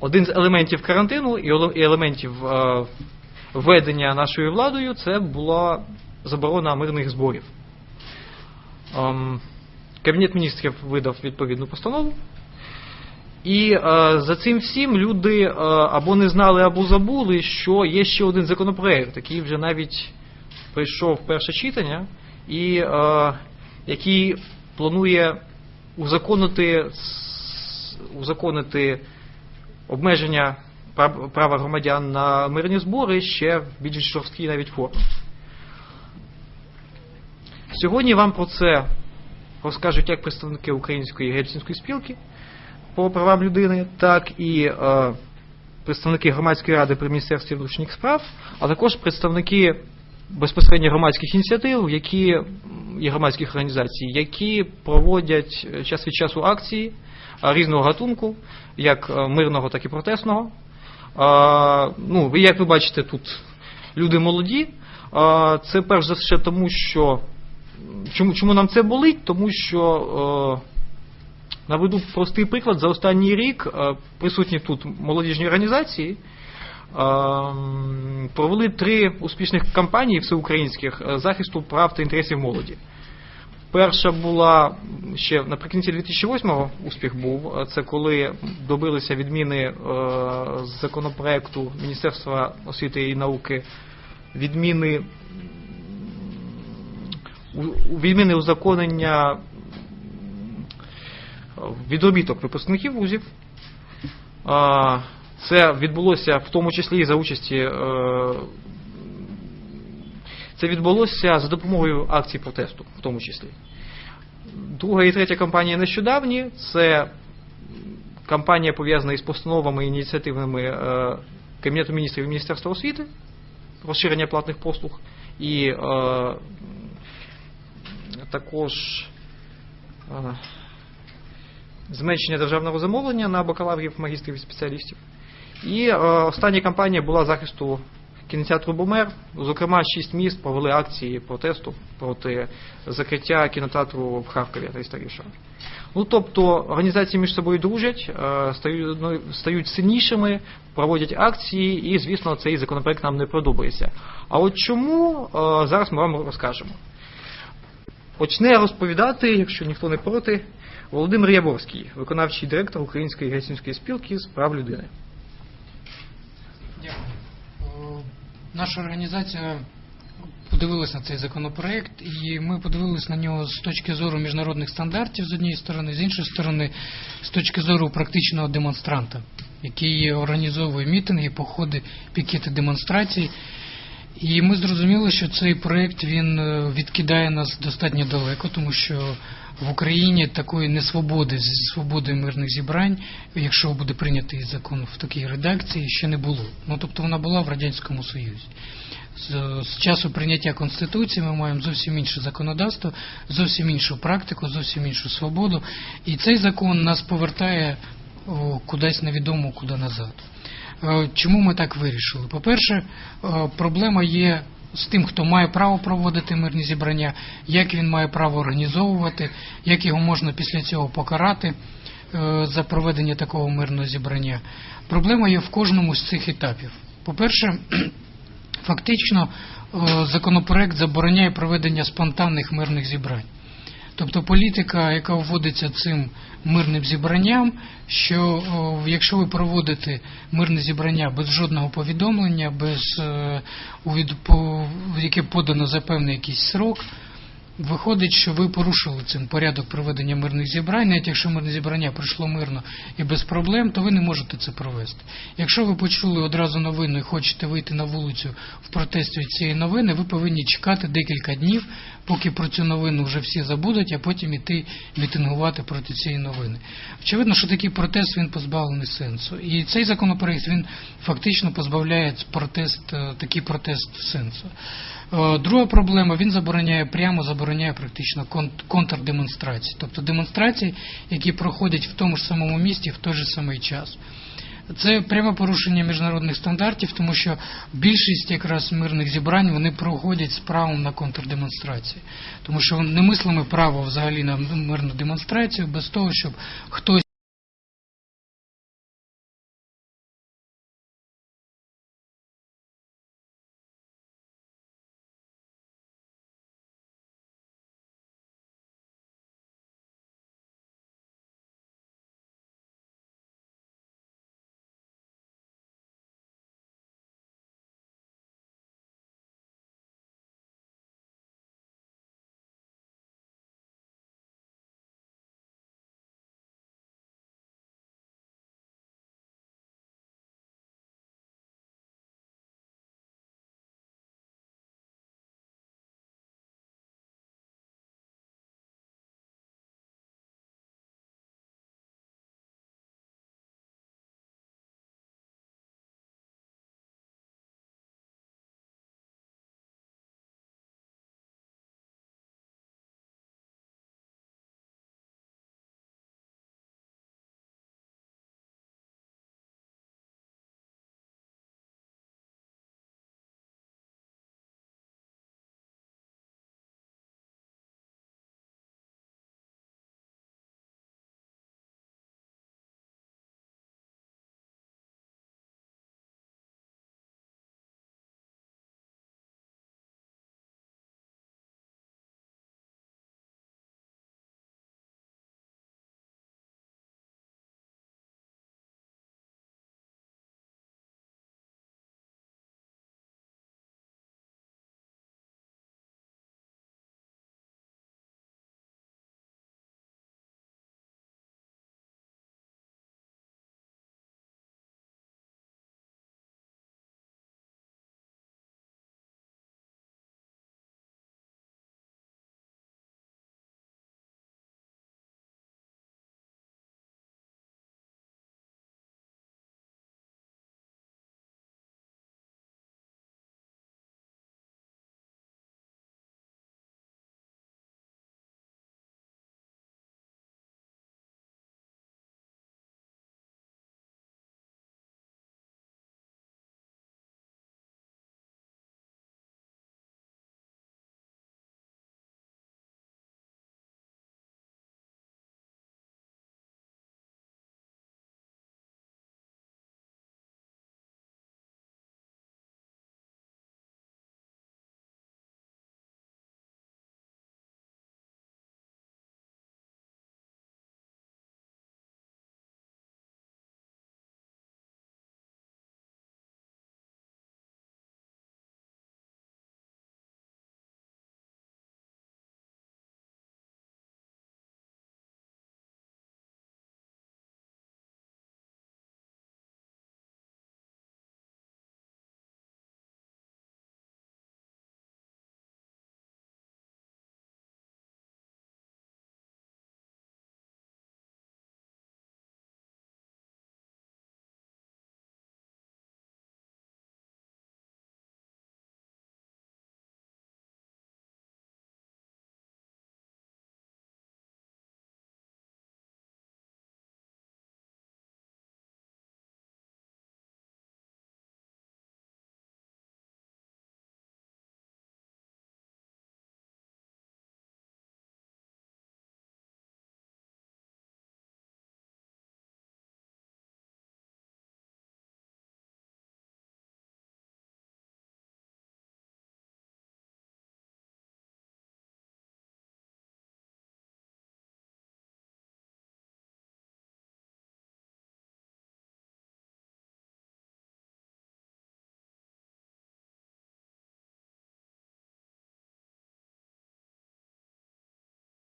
один з елементів карантину і елементів е, введення нашою владою це була заборона мирних зборів. Ем, Кабінет міністрів видав відповідну постанову. І е, за цим всім люди е, або не знали, або забули, що є ще один законопроект, який вже навіть прийшов перше читання, і який планує узаконити, узаконити обмеження права громадян на мирні збори ще в більш жорсткій навіть формі. Сьогодні вам про це розкажуть як представники Української гельсінської спілки по правам людини, так і е, представники громадської ради при Міністерстві внутрішніх справ, а також представники безпосередньо громадських ініціатив, які громадських організацій, які проводять е, час від часу акції е, різного гатунку, як е, мирного, так і протестного. Е, Ну, як ви бачите, тут люди молоді. Це перш за все тому, що чому, чому нам це болить? Тому що наведу простий приклад. За останній рік присутні тут молодіжні організації провели три успішних кампанії всеукраїнських захисту прав та інтересів молоді. Перша була ще наприкінці 2008-го успіх був. Е, Це коли добилися відміни е, законопроекту Міністерства освіти і науки відміни відміни узаконення відробіток випускників вузів. А, Це відбулося в тому числі і за участі. Це відбулося за допомогою акцій протесту, в тому числі. Друга і третя кампанія нещодавні. Це кампанія пов'язана із постановами і ініціативами е, Кабінету міністрів і Міністерства освіти, розширення платних послуг і е, також е, зменшення державного замовлення на бакалаврів, магістрів і спеціалістів. І е, остання кампанія була захисту кінотеатру Бомер. Зокрема, шість міст провели акції протесту проти закриття кінотеатру в Харкові та історішого. Ну тобто організації між собою дружать, е, стають, ну, стають сильнішими, проводять акції, і, звісно, цей законопроект нам не подобається. А от чому е, зараз ми вам розкажемо. Почне розповідати, якщо ніхто не проти, Володимир Яворський, виконавчий директор Української гельсінської спілки з прав людини. Дякую. Наша організація подивилась на цей законопроект, і ми подивились на нього з точки зору міжнародних стандартів з однієї сторони, з іншої сторони, з точки зору практичного демонстранта, який організовує мітинги, походи, пікети демонстрацій. І ми зрозуміли, що цей проект він е, відкидає нас достатньо далеко, тому що в Україні такої несвободи з свободою мирних зібрань, якщо буде прийнятий закон в такій редакції, ще не було. Ну тобто вона була в радянському союзі. З, з часу прийняття конституції ми маємо зовсім інше законодавство, зовсім іншу практику, зовсім іншу свободу. І цей закон нас повертає о, кудись невідомо куди назад. Е, Чому ми так вирішили? По-перше, е, проблема є з тим, хто має право проводити мирні зібрання, як він має право організовувати, як його можна після цього покарати е, за проведення такого мирного зібрання. Проблема є в кожному з цих етапів. По-перше, фактично законопроект забороняє проведення спонтанних мирних зібрань. Тобто політика, яка вводиться цим мирним зібранням, що якщо ви проводите мирне зібрання без жодного повідомлення, без е, яке подано за певний якийсь срок, виходить, що ви порушили цим порядок проведення мирних зібрань. Навіть якщо мирне зібрання пройшло мирно і без проблем, то ви не можете це провести. Якщо ви почули одразу новину і хочете вийти на вулицю в протесті цієї новини, ви повинні чекати декілька днів, поки про цю новину вже всі забудуть, а потім іти мітингувати проти цієї новини. Очевидно, що такий протест він позбавлений сенсу. І цей законопроект він фактично позбавляє протест, е, такий протест сенсу. Е, Друга проблема, він забороняє прямо забороняє практично контрдемонстрації, тобто демонстрації, які проходять в тому ж самому місті в той же самий час. Це пряме порушення міжнародних стандартів, тому що більшість якраз мирних зібрань вони проходять з правом на контрдемонстрації. Тому що не мислимо право взагалі на мирну демонстрацію без того, щоб хтось